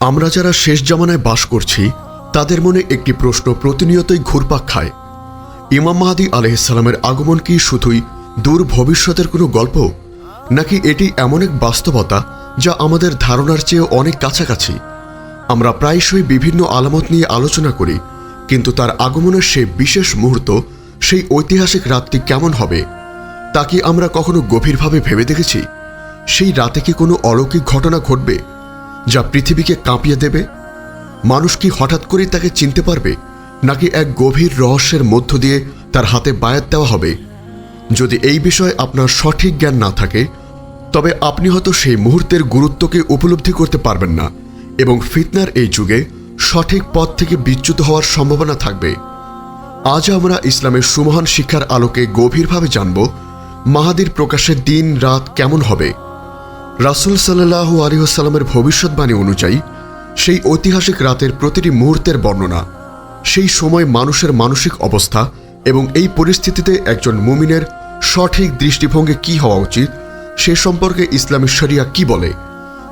আমরা যারা শেষ জামানায় বাস করছি, তাদের মনে একটি প্রশ্ন প্রতিনিয়তই ঘুরপাক খায়। ইমাম মাহাদি আলহিসাল্লামের আগমন কি শুধুই দূর ভবিষ্যতের কোনো গল্প? নাকি এটি এমন এক বাস্তবতা যা আমাদের ধারণার চেয়ে অনেক কাছাকাছি? আমরা প্রায়শই বিভিন্ন আলামত নিয়ে আলোচনা করি, কিন্তু তার আগমনের সেই বিশেষ মুহূর্ত, সেই ঐতিহাসিক রাতটি কেমন হবে? তা কি আমরা কখনো গভীরভাবে ভেবে দেখেছি? সেই রাতে কি কোনো অলৌকিক ঘটনা ঘটবে? যা পৃথিবীকে কাঁপিয়ে দেবে? মানুষ কি হঠাৎ করেই তাকে চিনতে পারবে? নাকি এক গভীর রহস্যের মধ্য দিয়ে তার হাতে বায়াত দেওয়া হবে? যদি এই বিষয়ে আপনার সঠিক জ্ঞান না থাকে, তবে আপনি হয়তো সেই মুহূর্তের গুরুত্বকে উপলব্ধি করতে পারবেন না এবং ফিতনার এই যুগে সঠিক পথ থেকে বিচ্যুত হওয়ার সম্ভাবনা থাকবে। আজ আমরা ইসলামের সুমহান শিক্ষার আলোকে গভীরভাবে জানব, মাহাদির প্রকাশের দিন রাত কেমন হবে। রাসুল সাল্লাহু আলিহাস্লামের ভবিষ্যৎবাণী অনুযায়ী, সেই ঐতিহাসিক রাতের প্রতিটি মুহূর্তের বর্ণনা, সেই সময় মানুষের মানসিক অবস্থা এবং এই পরিস্থিতিতে একজন মুমিনের সঠিক দৃষ্টিভঙ্গি কি হওয়া উচিত, সে সম্পর্কে ইসলামী শরিয়া কি বলে,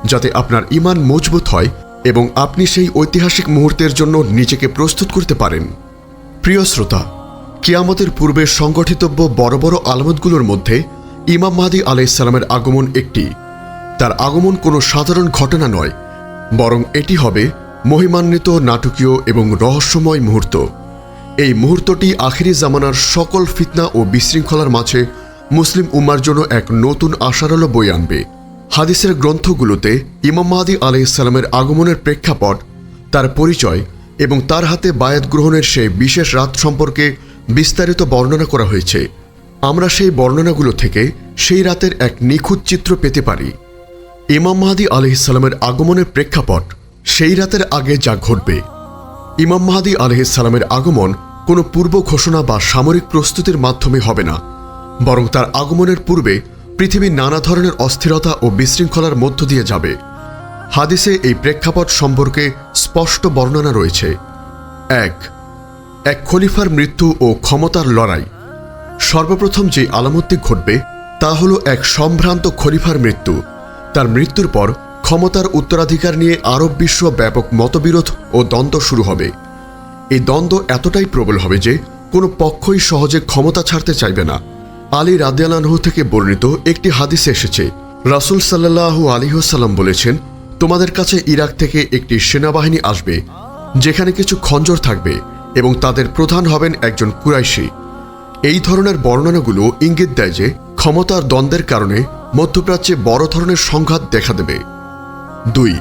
যাতে আপনার ইমান মজবুত হয় এবং আপনি সেই ঐতিহাসিক মুহূর্তের জন্য নিজেকে প্রস্তুত করতে পারেন। প্রিয় শ্রোতা, কিয়ামতের পূর্বে সংগঠিতব্য বড় বড় আলামতগুলোর মধ্যে ইমাম মাহাদি আলাইসাল্লামের আগমন একটি। তার আগমন কোনো সাধারণ ঘটনা নয়, বরং এটি হবে মহিমান্বিত নাটকীয় এবং রহস্যময় মুহূর্ত। এই মুহূর্তটি আখিরি জামানার সকল ফিতনা ও বিশৃঙ্খলার মাঝে মুসলিম উম্মার জন্য এক নতুন আশার আলো বই আনবে। হাদিসের গ্রন্থগুলোতে ইমাম মাহাদি আলাইসাল্লামের আগমনের প্রেক্ষাপট, তার পরিচয় এবং তার হাতে বায়াত গ্রহণের সেই বিশেষ রাত সম্পর্কে বিস্তারিত বর্ণনা করা হয়েছে। আমরা সেই বর্ণনাগুলো থেকে সেই রাতের এক নিখুঁত চিত্র পেতে পারি। ইমাম মাহাদি আলহিসাল্লামের আগমনের প্রেক্ষাপট সেই রাতের আগে যা ঘটবে। ইমাম মাহাদি আলহিসাল্লামের আগমন কোনো পূর্ব ঘোষণা বা সামরিক প্রস্তুতির মাধ্যমে হবে না। বরং তার আগমনের পূর্বে পৃথিবী নানা ধরনের অস্থিরতা ও বিশৃঙ্খলার মধ্য দিয়ে যাবে। হাদিসে এই প্রেক্ষাপট সম্পর্কে স্পষ্ট বর্ণনা রয়েছে। এক এক খলিফার মৃত্যু ও ক্ষমতার লড়াই। সর্বপ্রথম যে আলামতটি ঘটবে তা হল এক সম্ভ্রান্ত খলিফার মৃত্যু। তার মৃত্যুর পর ক্ষমতার উত্তরাধিকার নিয়ে আরব বিশ্ব ব্যাপক মতবিরোধ ও দ্বন্দ্ব শুরু হবে। এই দ্বন্দ্ব এতটাই প্রবল হবে যে কোনো পক্ষই সহজে ক্ষমতা ছাড়তে চাইবে না। আলী রাদিয়ালানহু থেকে বর্ণিত একটি হাদিসে এসেছে, রাসুল সাল্লাহু আলিহসাল্লাম বলেছেন, তোমাদের কাছে ইরাক থেকে একটি সেনাবাহিনী আসবে, যেখানে কিছু খঞ্জর থাকবে এবং তাদের প্রধান হবেন একজন কুরাইশি। এই ধরনের বর্ণনাগুলো ইঙ্গিত দেয় যে ক্ষমতার দ্বন্দ্বের কারণে মধ্যপ্রাচ্যে বড় ধরনের সংঘাত দেখা দেবে। দুই,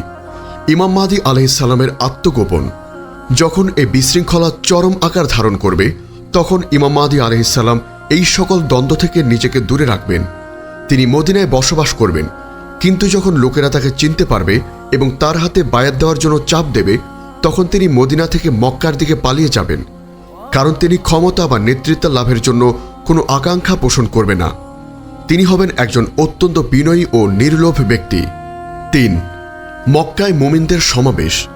ইমাম মাহাদি আলহিসাল্লামের আত্মগোপন। যখন এই বিশৃঙ্খলা চরম আকার ধারণ করবে, তখন ইমাম মাহাদি আলহিসাল্লাম এই সকল দ্বন্দ্ব থেকে নিজেকে দূরে রাখবেন। তিনি মদিনায় বসবাস করবেন। কিন্তু যখন লোকেরা তাকে চিনতে পারবে এবং তার হাতে বায়াত দেওয়ার জন্য চাপ দেবে, তখন তিনি মদিনা থেকে মক্কার দিকে পালিয়ে যাবেন। কারণ তিনি ক্ষমতা বা নেতৃত্ব লাভের জন্য কোনো আকাঙ্ক্ষা পোষণ করবে না। তিনি হবেন একজন অত্যন্ত বিনয়ী ও নির্লোভ ব্যক্তি। তিন, মক্কায় মোমিনদের সমাবেশ।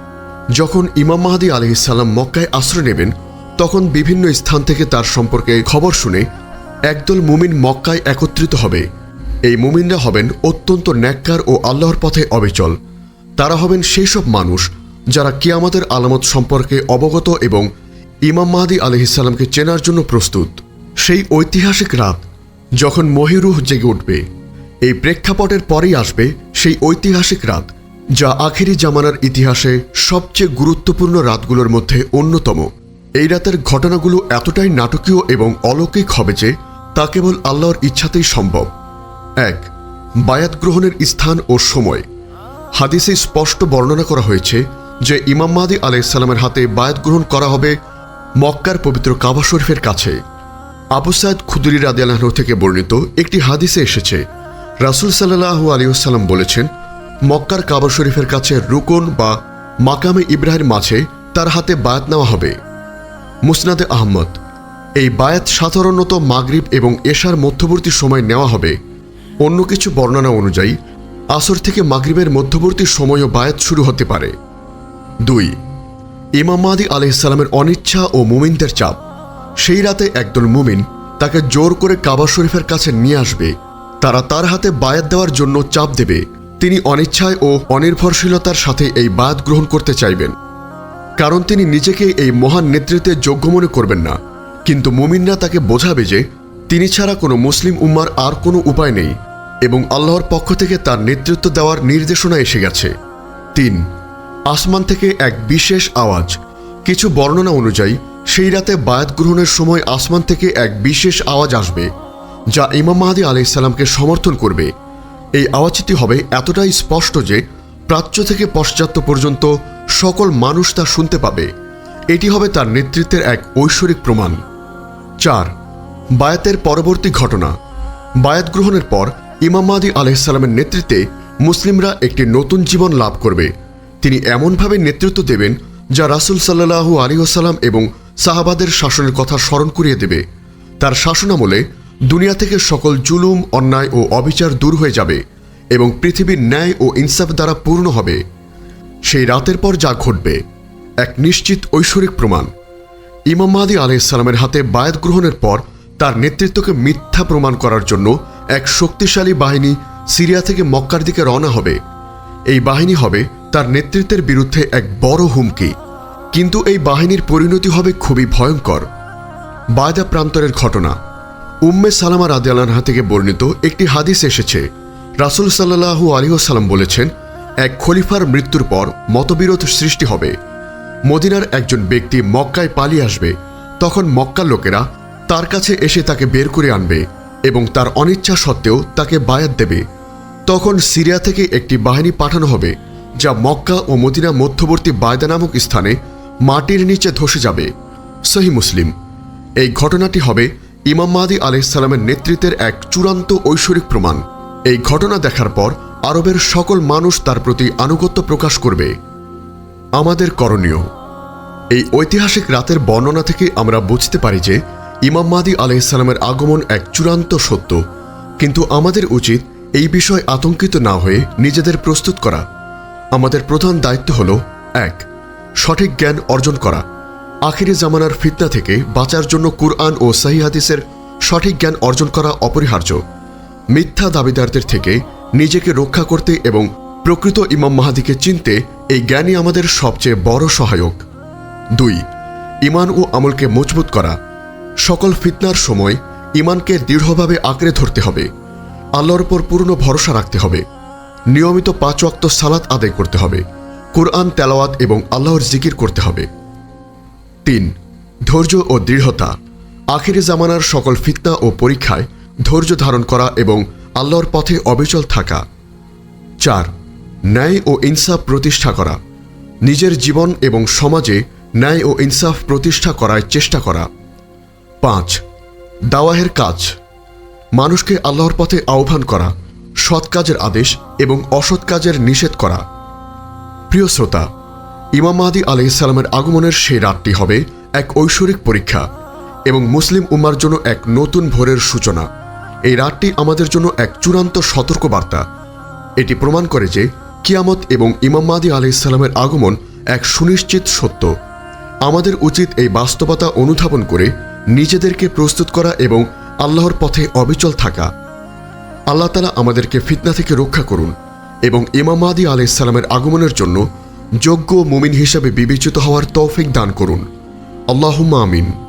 যখন ইমাম মাহাদি আলহিসাল্লাম মক্কায় আশ্রয় নেবেন, তখন বিভিন্ন স্থান থেকে তার সম্পর্কে খবর শুনে একদল মুমিন মক্কায় একত্রিত হবে। এই মুমিনরা হবেন অত্যন্ত ন্যাক্কার ও আল্লাহর পথে অবিচল। তারা হবেন সেই সব মানুষ যারা কিয়ামতের আলামত সম্পর্কে অবগত এবং ইমাম মাহাদি আলহিসাল্লামকে চেনার জন্য প্রস্তুত। সেই ঐতিহাসিক রাত যখন মহিরুহ জেগে উঠবে, এই প্রেক্ষাপটের পরেই আসবে সেই ঐতিহাসিক রাত, যা আখেরি জামানার ইতিহাসে সবচেয়ে গুরুত্বপূর্ণ রাতগুলোর মধ্যে অন্যতম। এই রাতের ঘটনাগুলো এতটাই নাটকীয় এবং অলৌকিক হবে যে তা কেবল আল্লাহর ইচ্ছাতেই সম্ভব। এক, বায়াত গ্রহণের স্থান ও সময়। হাদিসে স্পষ্ট বর্ণনা করা হয়েছে যে ইমাম মাহাদি আলাইসাল্লামের হাতে বায়াত গ্রহণ করা হবে মক্কার পবিত্র কাবা শরীফের কাছে আবু সাইদ খুদুরি রাদিয়ালাহ থেকে বর্ণিত একটি হাদিসে এসেছে, রাসুল সাল্লাহু আলিউসাল্লাম বলেছেন, মক্কার কাবা শরীফের কাছে রুকন বা মাকামে ইব্রাহিম মাঝে তার হাতে বায়াত নেওয়া হবে। মুসনাদে আহমদ, এই বায়াত সাধারণত মাগরিব এবং এশার মধ্যবর্তী সময় নেওয়া হবে। অন্য কিছু বর্ণনা অনুযায়ী, আসর থেকে মাগরিবের মধ্যবর্তী সময়ও বায়াত শুরু হতে পারে। দুই ইমাম মাহাদি অনিচ্ছা ও মুমিনদের চাপ। সেই রাতে একদল মুমিন তাকে জোর করে কাবা শরীফের কাছে নিয়ে আসবে। তারা তার হাতে বায়াত দেওয়ার জন্য চাপ দেবে। তিনি অনিচ্ছায় ও অনির্ভরশীলতার সাথে এই বাদ গ্রহণ করতে চাইবেন। কারণ তিনি নিজেকে এই মহান নেতৃত্বের যোগ্য মনে করবেন না। কিন্তু মুমিনরা তাকে বোঝাবে যে, তিনি ছাড়া কোনো মুসলিম উম্মার আর কোনো উপায় নেই এবং আল্লাহর পক্ষ থেকে তার নেতৃত্ব দেওয়ার নির্দেশনা এসে গেছে। তিন আসমান থেকে এক বিশেষ আওয়াজ। কিছু বর্ণনা অনুযায়ী, সেই রাতে বায়াত গ্রহণের সময় আসমান থেকে এক বিশেষ আওয়াজ আসবে, যা ইমাম মাহাদি আলাইসাল্লামকে সমর্থন করবে। এই আওয়াজটি হবে এতটাই স্পষ্ট যে, প্রাচ্য থেকে পশ্চাত্য পর্যন্ত সকল মানুষ তা শুনতে পাবে। এটি হবে তার নেতৃত্বের এক ঐশ্বরিক প্রমাণ। চার, বায়াতের পরবর্তী ঘটনা। বায়াত গ্রহণের পর ইমাম মাহাদি আলাইসাল্লামের নেতৃত্বে মুসলিমরা একটি নতুন জীবন লাভ করবে। তিনি এমনভাবে নেতৃত্ব দেবেন যা রাসুল সাল্লাহু আলী ওসাল্লাম এবং সাহাবাদের শাসনের কথা স্মরণ করিয়ে দেবে। তার শাসনামলে দুনিয়া থেকে সকল জুলুম, অন্যায় ও অবিচার দূর হয়ে যাবে এবং পৃথিবীর ন্যায় ও ইনসাফ দ্বারা পূর্ণ হবে। সেই রাতের পর যা ঘটবে, এক নিশ্চিত ঐশ্বরিক প্রমাণ। ইমাম মাহাদি আলাইসালামের হাতে বায়াত গ্রহণের পর তার নেতৃত্বকে মিথ্যা প্রমাণ করার জন্য এক শক্তিশালী বাহিনী সিরিয়া থেকে মক্কার দিকে রওনা হবে। এই বাহিনী হবে তার নেতৃত্বের বিরুদ্ধে এক বড় হুমকি। কিন্তু এই বাহিনীর পরিণতি হবে খুবই ভয়ঙ্কর। বায়দা প্রান্তরের ঘটনা। উম্মে সালামা রাদিয়ালানহা থেকে বর্ণিত একটি হাদিস এসেছে। রাসুল সাল্লাহু আলিহাসাল্লাম বলেছেন, এক খলিফার মৃত্যুর পর মতবিরোধ সৃষ্টি হবে। মদিনার একজন ব্যক্তি মক্কায় পালিয়ে আসবে। তখন মক্কার লোকেরা তার কাছে এসে তাকে বের করে আনবে এবং তার অনিচ্ছা সত্ত্বেও তাকে বায়াত দেবে। তখন সিরিয়া থেকে একটি বাহিনী পাঠানো হবে। যা মক্কা ও মদিনা মধ্যবর্তী বায়দা নামক স্থানে মাটির নিচে ধসে যাবে। সহি মুসলিম। এই ঘটনাটি হবে ইমাম মাহাদি আলাইসাল্লামের নেতৃত্বের এক চূড়ান্ত ঐশ্বরিক প্রমাণ। এই ঘটনা দেখার পর আরবের সকল মানুষ তার প্রতি আনুগত্য প্রকাশ করবে। আমাদের করণীয়। এই ঐতিহাসিক রাতের বর্ণনা থেকে আমরা বুঝতে পারি যে ইমাম মাদি আলাইসাল্লামের আগমন এক চূড়ান্ত সত্য। কিন্তু আমাদের উচিত এই বিষয় আতঙ্কিত না হয়ে নিজেদের প্রস্তুত করা। আমাদের প্রধান দায়িত্ব হল, এক, সঠিক জ্ঞান অর্জন করা। আখিরি জামানার ফিতনা থেকে বাঁচার জন্য কুরআন ও সাহি হাদিসের সঠিক জ্ঞান অর্জন করা অপরিহার্য। মিথ্যা দাবিদারদের থেকে নিজেকে রক্ষা করতে এবং প্রকৃত ইমাম মাহাদিকে চিনতে এই জ্ঞানই আমাদের সবচেয়ে বড় সহায়ক। দুই ইমান ও আমলকে মজবুত করা। সকল ফিতনার সময় ইমানকে দৃঢ়ভাবে আঁকড়ে ধরতে হবে। আল্লাহর উপর পূর্ণ ভরসা রাখতে হবে। নিয়মিত পাঁচ ওয়াক্ত সালাত আদায় করতে হবে, কোরআন, তেলাওয়াত এবং আল্লাহর জিকির করতে হবে। তিন, ধৈর্য ও দৃঢ়তা। আখিরি জামানার সকল ফিতনা ও পরীক্ষায় ধৈর্য ধারণ করা এবং আল্লাহর পথে অবিচল থাকা। চার, ন্যায় ও ইনসাফ প্রতিষ্ঠা করা। নিজের জীবন এবং সমাজে ন্যায় ও ইনসাফ প্রতিষ্ঠা করার চেষ্টা করা। পাঁচ, দাওয়াহের কাজ। মানুষকে আল্লাহর পথে আহ্বান করা। সৎ কাজের আদেশ এবং অসৎ কাজের নিষেধ করা। প্রিয় শ্রোতা, ইমাম মাহাদি আলহিসাল্লামের আগমনের সেই রাতটি হবে এক ঐশ্বরিক পরীক্ষা এবং মুসলিম উম্মার জন্য এক নতুন ভোরের সূচনা। এই রাতটি আমাদের জন্য এক চূড়ান্ত সতর্কবার্তা। এটি প্রমাণ করে যে কিয়ামত এবং ইমাম মাহাদি আলহিসাল্লামের আগমন এক সুনিশ্চিত সত্য। আমাদের উচিত এই বাস্তবতা অনুধাবন করে নিজেদেরকে প্রস্তুত করা এবং আল্লাহর পথে অবিচল থাকা। আল্লাহ তালা আমাদেরকে ফিতনা থেকে রক্ষা করুন এবং ইমাম আলি আলাইসাল্লামের আগমনের জন্য যোগ্য মুমিন হিসাবে বিবেচিত হওয়ার তৌফিক দান করুন। আল্লাহ আমিন।